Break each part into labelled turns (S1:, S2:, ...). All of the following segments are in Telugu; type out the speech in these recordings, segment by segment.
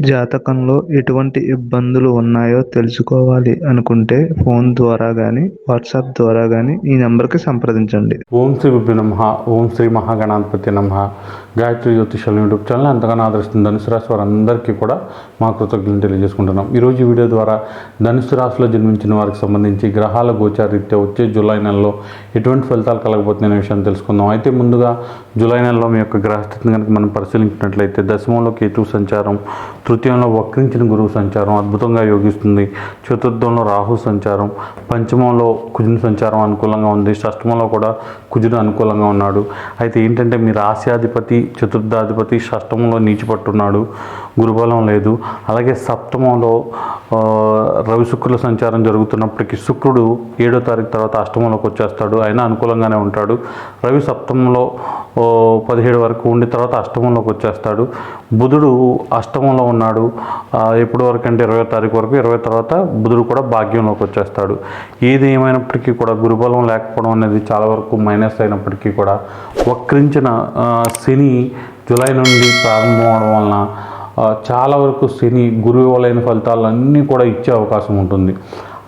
S1: జాతకంలో ఎటువంటి ఇబ్బందులు ఉన్నాయో తెలుసుకోవాలి అనుకుంటే ఫోన్ ద్వారా కానీ వాట్సాప్ ద్వారా కానీ ఈ నెంబర్కి సంప్రదించండి.
S2: ఓం శ్రీ గుబ్బి నమ ఓం శ్రీ మహాగణాధిపతి నమ. గాయత్రి జ్యోతిషాలు యూట్యూబ్ ఛానల్ ఎంతగానో ఆదరిస్తుంది ధనుసు రాశి వారందరికీ కూడా మా కృతజ్ఞతలు తెలియజేసుకుంటున్నాం. ఈరోజు వీడియో ద్వారా ధనుసు రాశిలో జన్మించిన వారికి సంబంధించి గ్రహాల గోచారీత్యా వచ్చే జూలై నెలలో ఎటువంటి ఫలితాలు కలగబోతున్నాయనే విషయాన్ని తెలుసుకుందాం. అయితే ముందుగా జూలై నెలలో మీ యొక్క గ్రహస్థితిని కనుక మనం పరిశీలించినట్లయితే దశమంలో కేతు సంచారం తృతీయంలో వక్రించిన గురువు సంచారం అద్భుతంగా యోగిస్తుంది. చతుర్థంలో రాహు సంచారం పంచమంలో కుజుని సంచారం అనుకూలంగా ఉంది. షష్టమంలో కూడా కుజుడు అనుకూలంగా ఉన్నాడు. అయితే ఏంటంటే మీ రాశ్యాధిపతి చతుర్థాధిపతి షష్టమంలో నీచిపట్టున్నాడు గురుబలం లేదు. అలాగే సప్తమంలో రవి శుక్రుల సంచారం జరుగుతున్నప్పటికీ శుక్రుడు ఏడో తారీఖు తర్వాత అష్టమంలోకి వచ్చేస్తాడు. ఆయన అనుకూలంగానే ఉంటాడు. రవి సప్తమంలో పదిహేడు వరకు ఉండి తర్వాత అష్టమంలోకి వచ్చేస్తాడు. బుధుడు అష్టమంలో ఉన్నాడు. ఆ, ఎప్పటి వరకు అంటే ఇరవై తారీఖు వరకు ఇరవై తర్వాత బుధుడు కూడా భాగ్యంలోకి వచ్చేస్తాడు. ఏది ఏమైనప్పటికీ కూడా గురుబలం లేకపోవడం అనేది చాలా వరకు మైనస్ అయినప్పటికీ కూడా వక్రించిన శని జూలై నుండి ప్రారంభం అవడం వలన చాలా వరకు శని గురువులైన ఫలితాలన్నీ కూడా ఇచ్చే అవకాశం ఉంటుంది.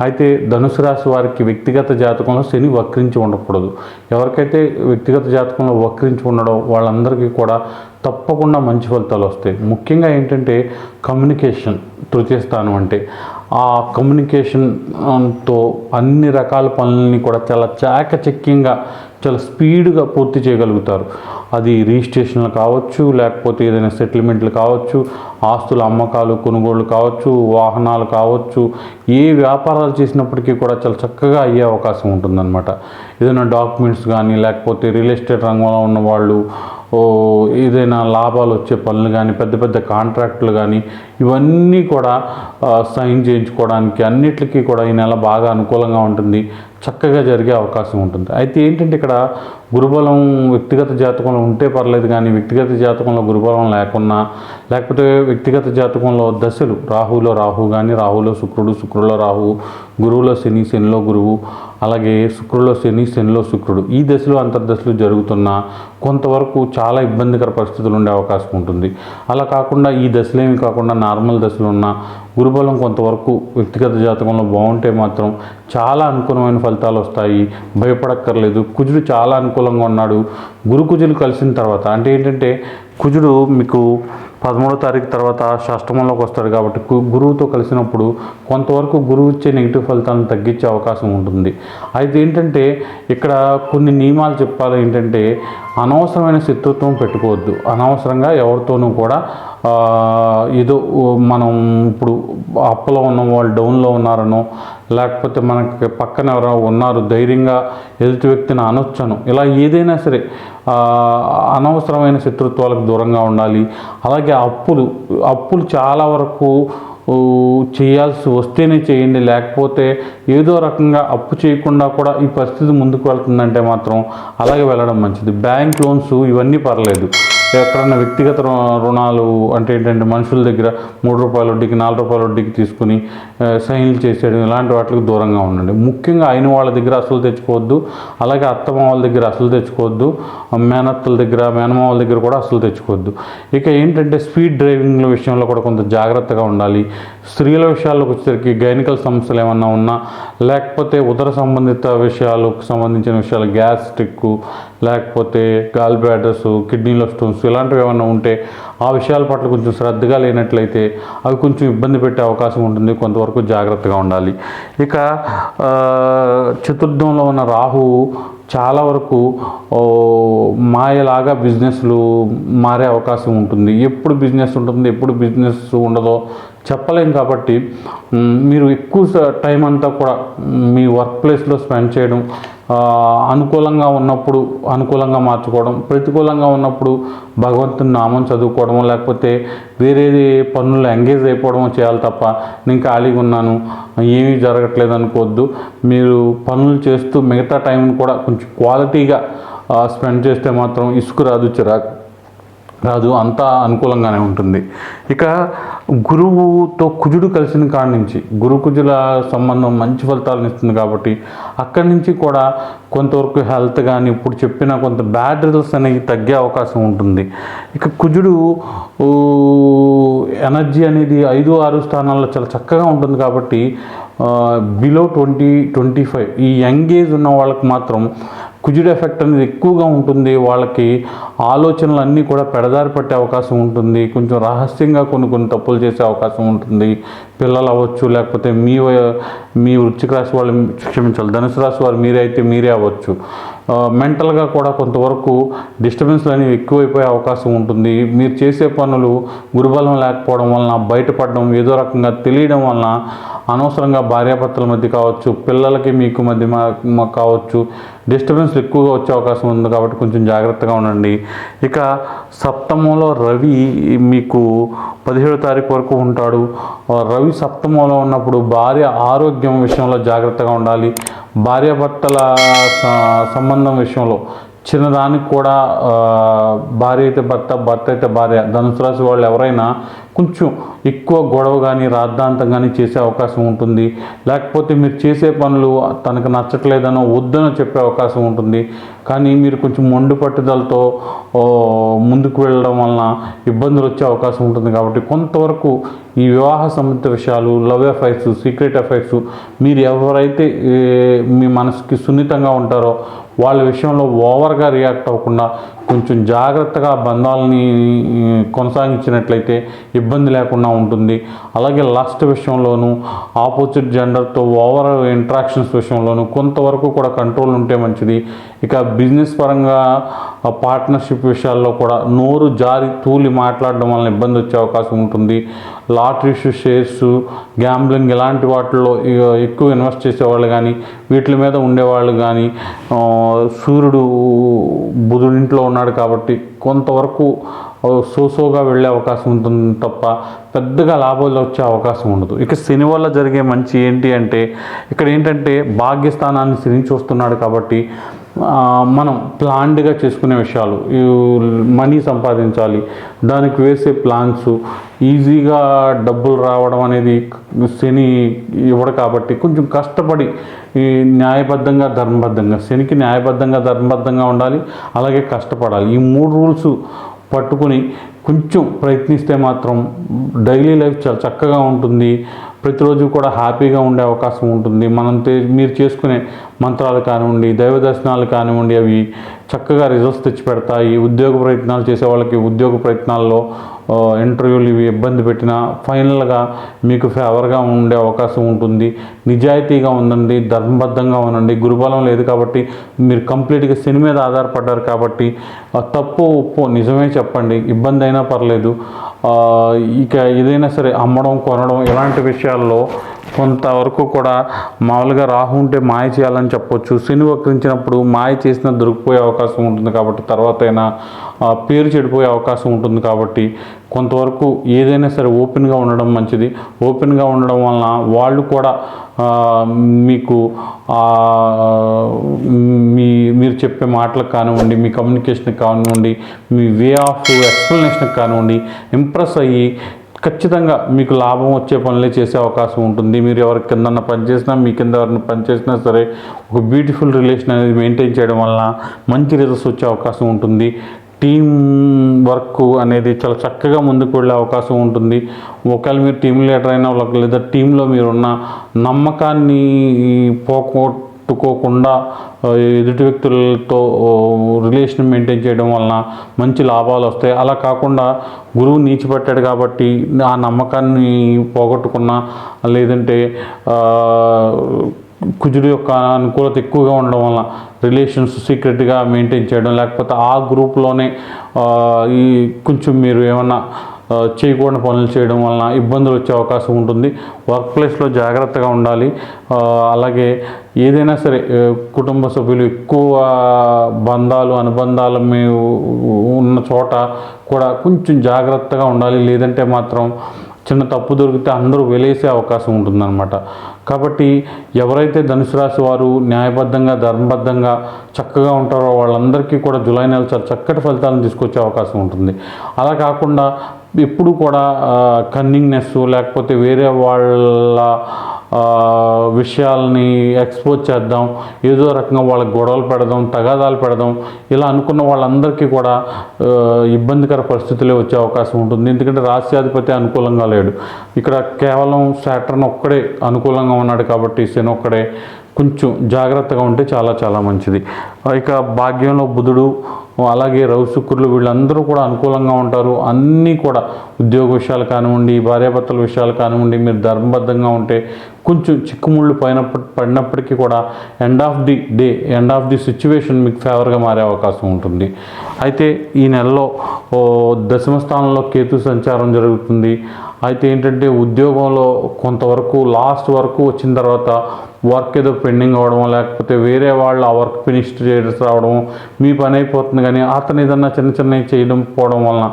S2: అయితే ధనుసు రాశి వారికి వ్యక్తిగత జాతకంలో శని వక్రించి ఉండకూడదు. ఎవరికైతే వ్యక్తిగత జాతకంలో వక్రించి ఉండడం వాళ్ళందరికీ కూడా తప్పకుండా మంచి ఫలితాలు వస్తాయి. ముఖ్యంగా ఏంటంటే కమ్యూనికేషన్ తృతీయ స్థానం అంటే ఆ కమ్యూనికేషన్తో అన్ని రకాల పనులని కూడా చాలా చాకచక్యంగా చాలా స్పీడ్గా పూర్తి చేయగలుగుతారు. అది రిజిస్ట్రేషన్లు కావచ్చు లేకపోతే ఏదైనా సెటిల్మెంట్లు కావచ్చు ఆస్తుల అమ్మకాలు కొనుగోళ్ళు కావచ్చు వాహనాలు కావచ్చు ఏ వ్యాపారాలు చేసినప్పటికీ కూడా చాలా చక్కగా అయ్యే అవకాశం ఉంటుందన్నమాట. ఏదైనా డాక్యుమెంట్స్ కానీ లేకపోతే రియల్ ఎస్టేట్ రంగంలో ఉన్న వాళ్ళు ఏదైనా లాభాలు వచ్చే పనులు కానీ పెద్ద పెద్ద కాంట్రాక్టులు కానీ ఇవన్నీ కూడా సైన్ చేయించుకోవడానికి అన్నిటికీ కూడా ఈ నెల బాగా అనుకూలంగా ఉంటుంది. చక్కగా జరిగే అవకాశం ఉంటుంది. అయితే ఏంటంటే ఇక్కడ గురుబలం వ్యక్తిగత జాతకంలో ఉంటే పర్లేదు కానీ వ్యక్తిగత జాతకంలో గురుబలం లేకున్నా లేకపోతే వ్యక్తిగత జాతకంలో దశలు రాహులో రాహు కానీ రాహులో శుక్రుడు శుక్రులో రాహు గురువులో శని శనిలో గురువు అలాగే శుక్రులో శని శనిలో శుక్రుడు ఈ దశలు అంతర్దశలు జరుగుతున్నా కొంతవరకు చాలా ఇబ్బందికర పరిస్థితులు ఉండే అవకాశం ఉంటుంది. అలా కాకుండా ఈ దశలేమి కాకుండా నార్మల్ దశలు ఉన్న గురుబలం కొంతవరకు వ్యక్తిగత జాతకంలో బాగుంటే మాత్రం చాలా అనుకూలమైన ఫలితాలు వస్తాయి. భయపడక్కర్లేదు. కుజుడు చాలా అనుకూలంగా ఉన్నాడు. గురు కుజులు కలిసిన తర్వాత అంటే ఏంటంటే కుజుడు మీకు పదమూడో తారీఖు తర్వాత షష్టమంలోకి వస్తాడు కాబట్టి గురువుతో కలిసినప్పుడు కొంతవరకు గురువు ఇచ్చే నెగిటివ్ ఫలితాలను తగ్గించే అవకాశం ఉంటుంది. అయితే ఏంటంటే ఇక్కడ కొన్ని నియమాలు చెప్పాలి ఏంటంటే అనవసరమైన శత్రుత్వం పెట్టుకోవద్దు. అనవసరంగా ఎవరితోనూ కూడా ఏదో మనం ఇప్పుడు అప్పులో ఉన్న వాళ్ళు డౌన్లో ఉన్నారనో లేకపోతే మనకి పక్కన ఎవరో ఉన్నారు ధైర్యంగా ఎదుటి వ్యక్తిని అనొచ్చను ఇలా ఏదైనా సరే అనవసరమైన శత్రుత్వాలకు దూరంగా ఉండాలి. అలాగే అప్పులు అప్పులు చాలా వరకు చేయాల్సి వస్తేనే చేయండి. లేకపోతే ఏదో రకంగా అప్పు చేయకుండా కూడా ఈ పరిస్థితి ముందుకు వెళ్తుందంటే మాత్రం అలాగే వెళ్ళడం మంచిది. బ్యాంక్ లోన్స్ ఇవన్నీ పర్లేదు. ఎక్కడన్నా వ్యక్తిగత రుణాలు అంటే ఏంటంటే మనుషుల దగ్గర మూడు రూపాయల వడ్డీకి నాలుగు రూపాయల వడ్డీకి తీసుకుని సైన్లు చేసేయడం ఇలాంటి వాటికి దూరంగా ఉండండి. ముఖ్యంగా అయిన వాళ్ళ దగ్గర అసలు తెచ్చుకోవద్దు. అలాగే అత్తమ్మ వాళ్ళ దగ్గర అసలు తెచ్చుకోవద్దు. మేనత్తల దగ్గర మేనమామల దగ్గర కూడా అసలు తెచ్చుకోవద్దు. ఇక ఏంటంటే స్పీడ్ డ్రైవింగ్ల విషయంలో కూడా కొంత జాగ్రత్తగా ఉండాలి. స్త్రీల విషయాలకు వచ్చేసరికి గైనికల్ సమస్యలు ఏమన్నా ఉన్నా లేకపోతే ఉదర సంబంధిత విషయాలకు సంబంధించిన విషయాలు గ్యాస్ట్రిక్ లేకపోతే గాల్ బ్యాడర్స్ కిడ్నీలో స్టోన్స్ ఇలాంటివి ఏమైనా ఉంటే ఆ విషయాల పట్ల కొంచెం శ్రద్ధగా లేనట్లయితే అవి కొంచెం ఇబ్బంది పెట్టే అవకాశం ఉంటుంది. కొంతవరకు జాగ్రత్తగా ఉండాలి. ఇక చతుర్థంలో ఉన్న రాహు చాలా వరకు మాయలాగా బిజినెస్లు మారే అవకాశం ఉంటుంది. ఎప్పుడు బిజినెస్ ఉంటుంది ఎప్పుడు బిజినెస్ ఉండదో చెప్పలేం కాబట్టి మీరు ఎక్కువ స- టైం అంతా కూడా మీ వర్క్ ప్లేస్లో స్పెండ్ చేయడం అనుకూలంగా ఉన్నప్పుడు అనుకూలంగా మార్చుకోవడం ప్రతికూలంగా ఉన్నప్పుడు భగవంతుని నామం చదువుకోవడం లేకపోతే వేరేది పనుల్లో ఎంగేజ్ అయిపోవడం చేయాలి తప్ప నేను ఖాళీగా ఉన్నాను ఏమీ జరగట్లేదు అనుకోవద్దు. మీరు పనులు చేస్తూ మిగతా టైంని కూడా కొంచెం క్వాలిటీగా స్పెండ్ చేస్తే మాత్రం ఇసుకు రాదు చిరాకు. రాదు అంతా అనుకూలంగానే ఉంటుంది. ఇక గురువుతో కుజుడు కలిసిన కాడి నుంచి గురు కుజుల సంబంధం మంచి ఫలితాలను ఇస్తుంది కాబట్టి అక్కడి నుంచి కూడా కొంతవరకు హెల్త్ కానీ ఇప్పుడు చెప్పిన కొంత బ్యాడ్ రిజల్ట్స్ అనేవి తగ్గే అవకాశం ఉంటుంది. ఇక కుజుడు ఎనర్జీ అనేది ఐదు ఆరు స్థానాల్లో చాలా చక్కగా ఉంటుంది కాబట్టి బిలో ట్వంటీ ట్వంటీ ఫైవ్ ఈ యంగ్ ఏజ్ ఉన్న వాళ్ళకి మాత్రం కుజుడు ఎఫెక్ట్ అనేది ఎక్కువగా ఉంటుంది. వాళ్ళకి ఆలోచనలు అన్నీ కూడా పెడదారి పట్టే అవకాశం ఉంటుంది. కొంచెం రహస్యంగా కొన్ని కొన్ని తప్పులు చేసే అవకాశం ఉంటుంది. పిల్లలు అవ్వచ్చు లేకపోతే మీ మీ వృశ్చిక రాశి వాళ్ళు క్షమించాలి ధనుసు రాశి వారు మీరే అయితే మీరే అవ్వచ్చు. మెంటల్గా కూడా కొంతవరకు డిస్టర్బెన్స్లు అనేవి ఎక్కువైపోయే అవకాశం ఉంటుంది. మీరు చేసే పనులు గురుబలం లేకపోవడం వలన బయటపడడం ఏదో రకంగా తెలియడం వలన అనవసరంగా భార్యాభర్తల మధ్య కావచ్చు పిల్లలకి మీకు మధ్య మా- కావచ్చు డిస్టర్బెన్స్లు ఎక్కువగా వచ్చే అవకాశం ఉంది కాబట్టి కొంచెం జాగ్రత్తగా ఉండండి. ఇక సప్తమంలో రవి మీకు పదిహేడో తారీఖు వరకు ఉంటాడు. రవి సప్తమంలో ఉన్నప్పుడు భార్య ఆరోగ్యం విషయంలో జాగ్రత్తగా ఉండాలి. భార్యాభర్తల స- సంబంధం విషయంలో చిన్నదానికి కూడా భార్య అయితే భర్త భర్త అయితే భార్య. ధనుసు రాశి వాళ్ళు ఎవరైనా కొంచెం ఎక్కువ గొడవ కానీ రాద్ధాంతం కానీ చేసే అవకాశం ఉంటుంది. లేకపోతే మీరు చేసే పనులు తనకు నచ్చట్లేదనో వద్దనో చెప్పే అవకాశం ఉంటుంది. కానీ మీరు కొంచెం మొండి పట్టుదలతో ముందుకు వెళ్ళడం వలన ఇబ్బందులు వచ్చే అవకాశం ఉంటుంది కాబట్టి కొంతవరకు ఈ వివాహ సంబంధిత విషయాలు లవ్ అఫైర్స్ సీక్రెట్ అఫైర్స్ మీరు ఎవరైతే మీ మనసుకి సున్నితంగా ఉంటారో వాళ్ళ విషయంలో ఓవర్గా రియాక్ట్ అవ్వకుండా కొంచెం జాగ్రత్తగా బంధాలని కొనసాగించినట్లయితే ఇబ్బంది లేకుండా ఉంటుంది. అలాగే లాస్ట్ విషయంలోనూ ఆపోజిట్ జెండర్తో ఓవర్ ఇంట్రాక్షన్స్ విషయంలోనూ కొంతవరకు కూడా కంట్రోల్ ఉంటే మంచిది. ఇక బిజినెస్ పరంగా పార్ట్నర్షిప్ విషయాల్లో కూడా నోరు జారి తూలి మాట్లాడడం వలన ఇబ్బంది వచ్చే అవకాశం ఉంటుంది. లాటరీస్ షేర్స్ గ్యాంబ్లింగ్ ఇలాంటి వాటిల్లో ఇక ఎక్కువ ఇన్వెస్ట్ చేసేవాళ్ళు కానీ వీటి మీద ఉండేవాళ్ళు కానీ సూర్యుడు బుధుడింట్లో ఉన్నాడు కాబట్టి కొంతవరకు సోసోగా వెళ్ళే అవకాశం ఉంటుంది తప్ప పెద్దగా లాభాలు వచ్చే అవకాశం ఉండదు. ఇక శని వల్ల జరిగే మంచి ఏంటి అంటే ఇక్కడ ఏంటంటే భాగ్యస్థానాన్ని శని చూస్తున్నాడు కాబట్టి మనం ప్లాన్డ్గా చేసుకునే విషయాలు. ఈ మనీ సంపాదించాలి. దానికి వేసే ప్లాన్స్ ఈజీగా డబ్బులు రావడం అనేది శని ఇవ్వడు కాబట్టి కొంచెం కష్టపడి ఈ న్యాయబద్ధంగా ధర్మబద్ధంగా శనికి న్యాయబద్ధంగా ధర్మబద్ధంగా ఉండాలి. అలాగే కష్టపడాలి. ఈ మూడు రూల్స్ పట్టుకుని కొంచెం ప్రయత్నిస్తే మాత్రం డైలీ లైఫ్ చాలా చక్కగా ఉంటుంది. ప్రతిరోజు కూడా హ్యాపీగా ఉండే అవకాశం ఉంటుంది. మనం మీరు చేసుకునే మంత్రాలు కానివ్వండి దైవ దర్శనాలు కానివ్వండి అవి చక్కగా రిజల్ట్స్ తెచ్చిపెడతాయి. ఉద్యోగ ప్రయత్నాలు చేసే వాళ్ళకి ఉద్యోగ ప్రయత్నాల్లో ఇంటర్వ్యూలు ఇవి ఇబ్బంది పెట్టినా ఫైనల్గా మీకు ఫేవర్గా ఉండే అవకాశం ఉంటుంది. నిజాయితీగా ఉండండి ధర్మబద్ధంగా ఉండండి. గురుబలం లేదు కాబట్టి మీరు కంప్లీట్గా శని మీద ఆధారపడ్డారు కాబట్టి తప్పు ఉప్పు నిజమే చెప్పండి. ఇబ్బంది అయినా పర్లేదు. ఇక ఏదైనా సరే అమ్మడం కొనడం ఇలాంటి విషయాల్లో కొంతవరకు కూడా మామూలుగా రాహు ఉంటే మాయ చేయాలని చెప్పొచ్చు. శని వక్రించినప్పుడు మాయ చేసినా దొరికిపోయే అవకాశం ఉంటుంది కాబట్టి తర్వాత అయినా పేరు చెడిపోయే అవకాశం ఉంటుంది కాబట్టి కొంతవరకు ఏదైనా సరే ఓపెన్గా ఉండడం మంచిది. ఓపెన్గా ఉండడం వలన వాళ్ళు కూడా మీకు మీ మీరు చెప్పే మాటలకు కానివ్వండి మీ కమ్యూనికేషన్కి కానివ్వండి మీ వే ఆఫ్ ఎక్స్ప్లెనేషన్కి కానివ్వండి ఇంప్రెస్ అయ్యి ఖచ్చితంగా మీకు లాభం వచ్చే పనులే చేసే అవకాశం ఉంటుంది. మీరు ఎవరి కింద పనిచేసినా మీ కింద ఎవరిని పనిచేసినా సరే ఒక బ్యూటిఫుల్ రిలేషన్ అనేది మెయింటైన్ చేయడం వలన మంచి రిజల్ట్స్ వచ్చే అవకాశం ఉంటుంది. టీం వర్క్ అనేది చాలా చక్కగా ముందుకు వెళ్ళే అవకాశం ఉంటుంది. ఒకవేళ మీరు టీం లీడర్ అయినా వాళ్ళకి లేదా టీంలో మీరున్న నమ్మకాన్ని పోకో పెట్టుకోకుండా ఎదుటి వ్యక్తులతో రిలేషన్ మెయింటైన్ చేయడం వలన మంచి లాభాలు వస్తాయి. అలా కాకుండా గురువు నీచిపెట్టాడు కాబట్టి ఆ నమ్మకాన్ని పోగొట్టుకున్నా లేదంటే కుజుడు యొక్క అనుకూలత ఎక్కువగా ఉండడం వల్ల రిలేషన్స్ సీక్రెట్గా మెయింటైన్ చేయడం లేకపోతే ఆ గ్రూప్లోనే ఈ కొంచెం మీరు ఏమన్నా చేయకూడని పనులు చేయడం వలన ఇబ్బందులు వచ్చే అవకాశం ఉంటుంది. వర్క్ ప్లేస్లో జాగ్రత్తగా ఉండాలి. అలాగే ఏదైనా సరే కుటుంబ సభ్యులు ఎక్కువ బంధాలు అనుబంధాలు మీ ఉన్న చోట కూడా కొంచెం జాగ్రత్తగా ఉండాలి. లేదంటే మాత్రం చిన్న తప్పు దొరికితే అందరూ వెలేసే అవకాశం ఉంటుందన్నమాట. కాబట్టి ఎవరైతే ధనుసు రాశి వారు న్యాయబద్ధంగా ధర్మబద్ధంగా చక్కగా ఉంటారో వాళ్ళందరికీ కూడా జూలై నెల చాలా చక్కటి ఫలితాలను తీసుకొచ్చే అవకాశం ఉంటుంది. అలా కాకుండా ఎప్పుడు కూడా కన్నింగ్నెస్ లేకపోతే వేరే వాళ్ళ విషయాల్ని ఎక్స్పోజ్ చేద్దాం ఏదో రకంగా వాళ్ళకి గొడవలు పెడదాం తగాదాలు పెడదాం ఇలా అనుకున్న వాళ్ళందరికీ కూడా ఇబ్బందికర పరిస్థితులే వచ్చే అవకాశం ఉంటుంది. ఎందుకంటే రాష్ట్రాధిపతి అనుకూలంగా లేడు. ఇక్కడ కేవలం శాటర్న్ ఒక్కడే అనుకూలంగా ఉన్నాడు కాబట్టి శని ఒక్కడే. కొంచెం జాగ్రత్తగా ఉంటే చాలా చాలా మంచిది. ఇక భాగ్యంలో బుధుడు అలాగే రవి శుక్రులు వీళ్ళందరూ కూడా అనుకూలంగా ఉంటారు. అన్నీ కూడా ఉద్యోగ విషయాలు కానివ్వండి భార్యాభర్తల విషయాలు కానివ్వండి మీరు ధర్మబద్ధంగా ఉంటే కొంచెం చిక్కుముళ్ళు పైన పడినప్పటికీ కూడా end of the day end of the situation మీకు ఫేవర్గా మారే అవకాశం ఉంటుంది. అయితే ఈ నెలలో దశమ స్థానంలో కేతు సంచారం జరుగుతుంది. అయితే ఏంటంటే ఉద్యోగంలో కొంతవరకు లాస్ట్ వరకు వచ్చిన తర్వాత వర్క్ ఏదో పెండింగ్ అవ్వడం లేకపోతే వేరే వాళ్ళు ఆ వర్క్ ఫినిష్ చేయడం రావడం మీ పని అయిపోతుంది కానీ అతను ఏదన్నా చిన్న చిన్నవి చేయడం పోవడం వలన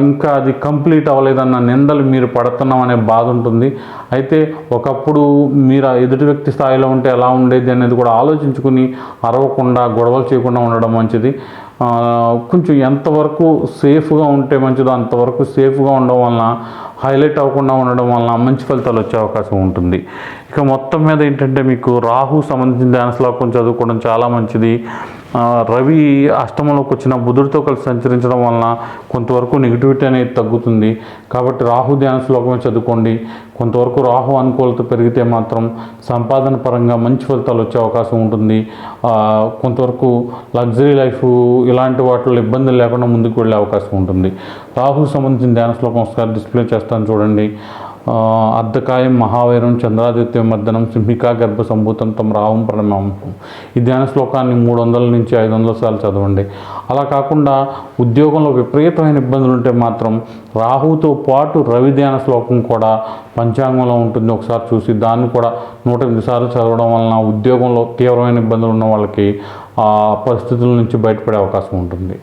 S2: ఇంకా అది కంప్లీట్ అవ్వలేదన్న నిందలు మీరు పడుతున్నాం అనే బాధ ఉంటుంది. అయితే ఒకప్పుడు మీరు ఎదుటి వ్యక్తి స్థాయిలో ఉంటే ఎలా ఉండేది అనేది కూడా ఆలోచించుకుని అరవకుండా గొడవలు చేయకుండా ఉండడం మంచిది. కొంచెం ఎంతవరకు సేఫ్గా ఉంటే మంచిదో అంతవరకు సేఫ్గా ఉండడం వలన హైలైట్ అవ్వకుండా ఉండడం వలన మంచి ఫలితాలు వచ్చే అవకాశం ఉంటుంది. ఇక మొత్తం మీద ఏంటంటే మీకు రాహు సంబంధించిన ధ్యాన శ్లోకం చదువుకోవడం చాలా మంచిది. రవి అష్టమంలోకి వచ్చిన బుధుడితో కలిసి సంచరించడం వలన కొంతవరకు నెగిటివిటీ అనేది తగ్గుతుంది. కాబట్టి రాహు ధ్యాన శ్లోకమే చదువుకోండి. కొంతవరకు రాహు అనుకూలత పెరిగితే మాత్రం సంపాదన పరంగా మంచి ఫలితాలు వచ్చే అవకాశం ఉంటుంది. కొంతవరకు లగ్జరీ లైఫ్ ఇలాంటి వాటిలో ఇబ్బందులు లేకుండా ముందుకు వెళ్ళే అవకాశం ఉంటుంది. రాహు సంబంధించిన ధ్యాన శ్లోకం ఒకసారి డిస్ప్లే చేస్తాను చూడండి. అర్ధకాయం మహావైరం చంద్రాదిత్య మర్దనం సింహికా గర్భ సంభూతం తమ రావం ప్రణామం. ఈ ధ్యాన శ్లోకాన్ని మూడు వందల నుంచి ఐదు వందల సార్లు చదవండి. అలా కాకుండా ఉద్యోగంలో విపరీతమైన ఇబ్బందులు ఉంటే మాత్రం రాహుతో పాటు రవి ధ్యాన శ్లోకం కూడా పంచాంగంలో ఉంటుంది. ఒకసారి చూసి దాన్ని కూడా నూట ఎనిమిది సార్లు చదవడం వలన ఉద్యోగంలో తీవ్రమైన ఇబ్బందులు ఉన్న వాళ్ళకి ఆ పరిస్థితుల నుంచి బయటపడే అవకాశం ఉంటుంది.